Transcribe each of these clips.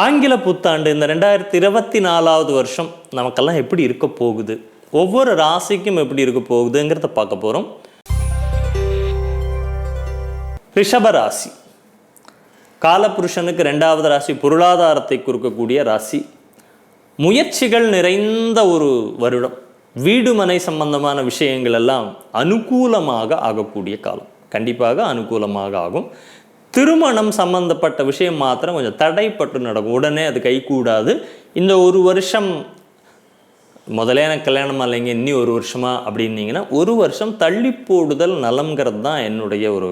ஆங்கில புத்தாண்டு இந்த ரெண்டாயிரத்தி இருபத்தி நாலாவது வருஷம் நமக்கெல்லாம் எப்படி இருக்க போகுது? ஒவ்வொரு ராசிக்கும் எப்படி இருக்க போகுதுங்கிறத பார்க்க போகிறோம் ரிஷப ராசி. காலபுருஷனுக்கு ரெண்டாவது ராசி பொருளாதாரத்தை குறுக்கக்கூடிய ராசி. முயற்சிகள் நிறைந்த ஒரு வருடம். வீடு மனை சம்பந்தமான விஷயங்கள் எல்லாம் அனுகூலமாக ஆகக்கூடிய காலம். கண்டிப்பாக அனுகூலமாக ஆகும். திருமணம் சம்மந்தப்பட்ட விஷயம் மாத்திரம் கொஞ்சம் தடைப்பட்டு நடக்கும். உடனே அது கைகூடாது. இந்த ஒரு வருஷம் முதல்ல எனக்கு கல்யாணம் இல்லைங்க இன்னி ஒரு வருஷமா அப்படின்னீங்கன்னா ஒரு வருஷம் தள்ளி போடுதல் நலம்ங்கிறது தான் என்னுடைய ஒரு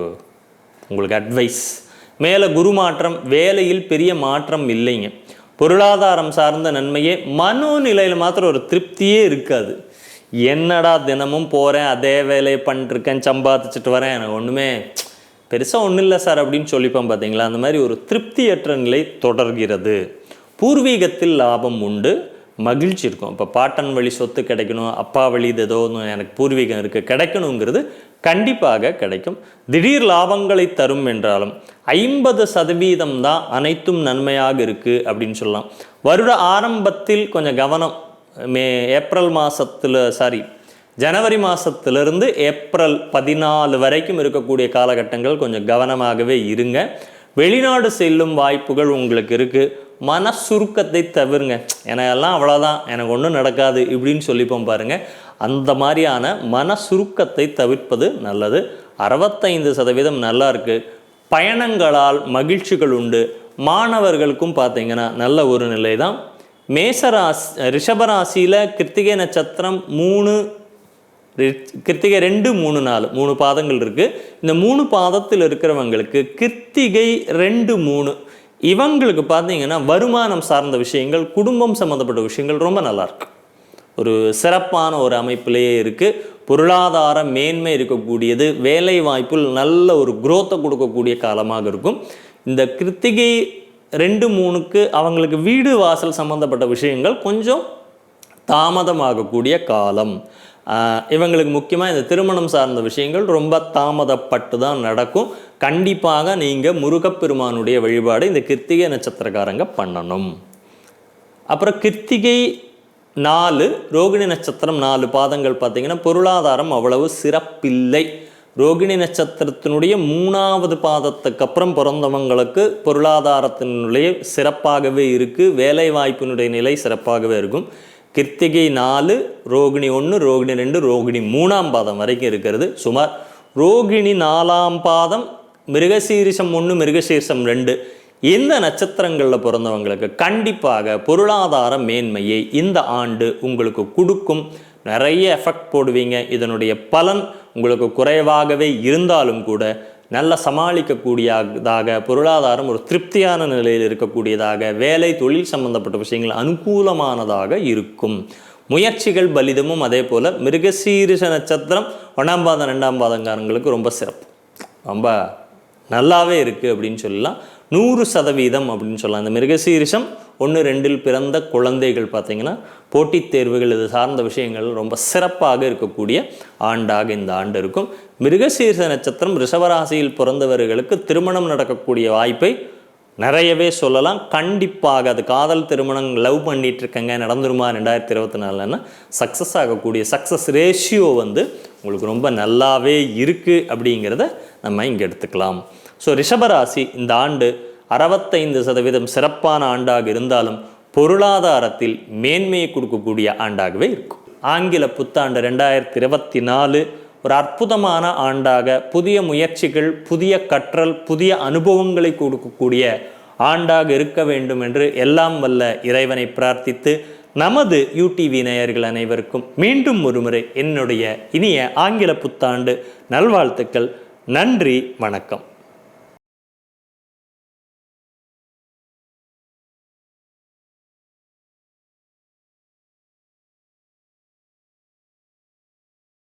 உங்களுக்கு அட்வைஸ் மேலே குரு மாற்றம் வேலையில் பெரிய மாற்றம் இல்லைங்க. பொருளாதாரம் சார்ந்த நன்மையே மனோநிலையில் மாத்திரம் ஒரு திருப்தியே இருக்காது. என்னடா தினமும் போகிறேன் அதே வேலையை பண்ணிட்டுருக்கேன் சம்பாதிச்சுட்டு வரேன் எனக்கு ஒன்றுமே பெருசாக ஒன்றும் இல்லை சார் அப்படின்னு சொல்லிப்போம் பார்த்தீங்களா அந்த மாதிரி ஒரு திருப்தியற்ற நிலை தொடர்கிறது. பூர்வீகத்தில் லாபம் உண்டு மகிழ்ச்சி இருக்கும். இப்போ பாட்டன் வழி சொத்து கிடைக்கணும் அப்பா வழி இது ஏதோ ஒன்று எனக்கு பூர்வீகம் இருக்குது கிடைக்கணுங்கிறது கண்டிப்பாக கிடைக்கும். திடீர் லாபங்களை தரும் என்றாலும் ஐம்பது சதவீதம் தான் அனைத்தும் நன்மையாக இருக்குது அப்படின்னு சொல்லலாம். வருட ஆரம்பத்தில் கொஞ்சம் கவனம் மே ஏப்ரல் மாதத்தில் சாரி ஜனவரி மாதத்திலிருந்து ஏப்ரல் பதினாலு வரைக்கும் இருக்கக்கூடிய காலகட்டங்கள் கொஞ்சம் கவனமாகவே இருங்க. வெளிநாடு செல்லும் வாய்ப்புகள் உங்களுக்கு இருக்குது மன சுருக்கத்தை தவிருங்க. எனக்கு எல்லாம் அவ்வளோதான் எனக்கு ஒன்றும் நடக்காது இப்படின்னு சொல்லிப்போம் பாருங்கள் அந்த மாதிரியான மன சுருக்கத்தை தவிர்ப்பது நல்லது. அறுபத்தைந்து சதவீதம் நல்லா இருக்குது பயணங்களால் மகிழ்ச்சிகள் உண்டு. மாணவர்களுக்கும் பார்த்தீங்கன்னா நல்ல ஒரு நிலை தான் மேசராசி ரிஷபராசியில் கிருத்திகை நட்சத்திரம் மூணு கிருத்திகை ரெண்டு மூணு நாலு மூணு பாதங்கள் இருக்குது இந்த மூணு பாதத்தில் இருக்கிறவங்களுக்கு கிருத்திகை ரெண்டு மூணு. இவங்களுக்கு பார்த்தீங்கன்னா வருமானம் சார்ந்த விஷயங்கள் குடும்பம் சம்மந்தப்பட்ட விஷயங்கள் ரொம்ப நல்லாயிருக்கு ஒரு சிறப்பான ஒரு அமைப்பிலேயே இருக்குது பொருளாதார மேன்மை இருக்கக்கூடியது வேலை வாய்ப்பில் நல்ல ஒரு குரோத்தை கொடுக்கக்கூடிய காலமாக இருக்கும். இந்த கிருத்திகை ரெண்டு மூணுக்கு அவங்களுக்கு வீடு வாசல் சம்மந்தப்பட்ட விஷயங்கள் கொஞ்சம் தாமதமாகக்கூடிய காலம். இவங்களுக்கு முக்கியமாக இந்த திருமணம் சார்ந்த விஷயங்கள் ரொம்ப தாமதப்பட்டு தான் நடக்கும். கண்டிப்பாக நீங்கள் முருகப்பெருமானுடைய வழிபாடு இந்த கிருத்திகை நட்சத்திரக்காரங்க பண்ணணும். அப்புறம் கிருத்திகை நாலு ரோகிணி நட்சத்திரம் நாலு பாதங்கள் பார்த்தீங்கன்னா பொருளாதாரம் அவ்வளவு சிறப்பில்லை. ரோகிணி நட்சத்திரத்தினுடைய மூணாவது பாதத்துக்கு அப்புறம் பிறந்தவங்களுக்கு பொருளாதாரத்தினுடைய சிறப்பாகவே இருக்குது வேலை வாய்ப்பினுடைய நிலை சிறப்பாகவே இருக்கும். கிருத்திகை நாலு ரோகிணி ஒன்று ரோகிணி ரெண்டு ரோகிணி மூணாம் பாதம் வரைக்கும் இருக்கிறது. சுமார் ரோகிணி நாலாம் பாதம் மிருகசீரிஷம் ஒன்று மிருகசீரிஷம் ரெண்டு. இந்த நட்சத்திரங்களில் பிறந்தவங்களுக்கு கண்டிப்பாக பொருளாதார மேன்மையை இந்த ஆண்டு உங்களுக்கு கொடுக்கும். நிறைய எஃபெக்ட் போடுவீங்க. இதனுடைய பலன் உங்களுக்கு குறைவாகவே இருந்தாலும் கூட நல்ல சமாளிக்கக்கூடியதாக பொருளாதாரம் ஒரு திருப்தியான நிலையில் இருக்கக்கூடியதாக வேலை தொழில் சம்பந்தப்பட்ட விஷயங்கள் அனுகூலமானதாக இருக்கும். முயற்சிகள் பலிதமும் அதே போல் மிருகசீரிஷ நட்சத்திரம் ஒன்றாம் பாதம் ரெண்டாம் பாதங்காரங்களுக்கு ரொம்ப சிறப்பு. ரொம்ப நல்லாவே இருக்குது அப்படின்னு சொல்லலாம். நூறு சதவீதம் அப்படின்னு சொல்லலாம். இந்த மிருகசீரிஷம் ஒன்று ரெண்டில் பிறந்த குழந்தைகள் பார்த்தீங்கன்னா போட்டித் தேர்வுகள் இது சார்ந்த விஷயங்கள் ரொம்ப சிறப்பாக இருக்கக்கூடிய ஆண்டாக இந்த ஆண்டு இருக்கும். மிருகசீரிஷ நட்சத்திரம் ரிஷவராசியில் பிறந்தவர்களுக்கு திருமணம் நடக்கக்கூடிய வாய்ப்பை நிறையவே சொல்லலாம். கண்டிப்பாக அது காதல் திருமணம் லவ் பண்ணிட்டு இருக்கங்க நடந்துருமா ரெண்டாயிரத்தி இருபத்தி நாலுன்னா சக்ஸஸ் ஆகக்கூடிய சக்ஸஸ் ரேஷியோ வந்து உங்களுக்கு ரொம்ப நல்லாவே இருக்குது அப்படிங்கிறத நம்ம இங்கே எடுத்துக்கலாம். ஸோ ரிஷபராசி இந்த ஆண்டு அறுபத்தைந்து சதவீதம் சிறப்பான ஆண்டாக இருந்தாலும் பொருளாதாரத்தில் மேன்மையை கொடுக்கக்கூடிய ஆண்டாகவே இருக்கும். ஆங்கில புத்தாண்டு ரெண்டாயிரத்தி இருபத்தி நாலு ஒரு அற்புதமான ஆண்டாக புதிய முயற்சிகள் புதிய கற்றல் புதிய அனுபவங்களை கொடுக்கக்கூடிய ஆண்டாக இருக்க வேண்டும் என்று எல்லாம் வல்ல இறைவனை பிரார்த்தித்து நமது யூடிவி நேயர்கள் அனைவருக்கும் மீண்டும் ஒருமுறை என்னுடைய இனிய ஆங்கில புத்தாண்டு நல்வாழ்த்துக்கள். நன்றி வணக்கம்.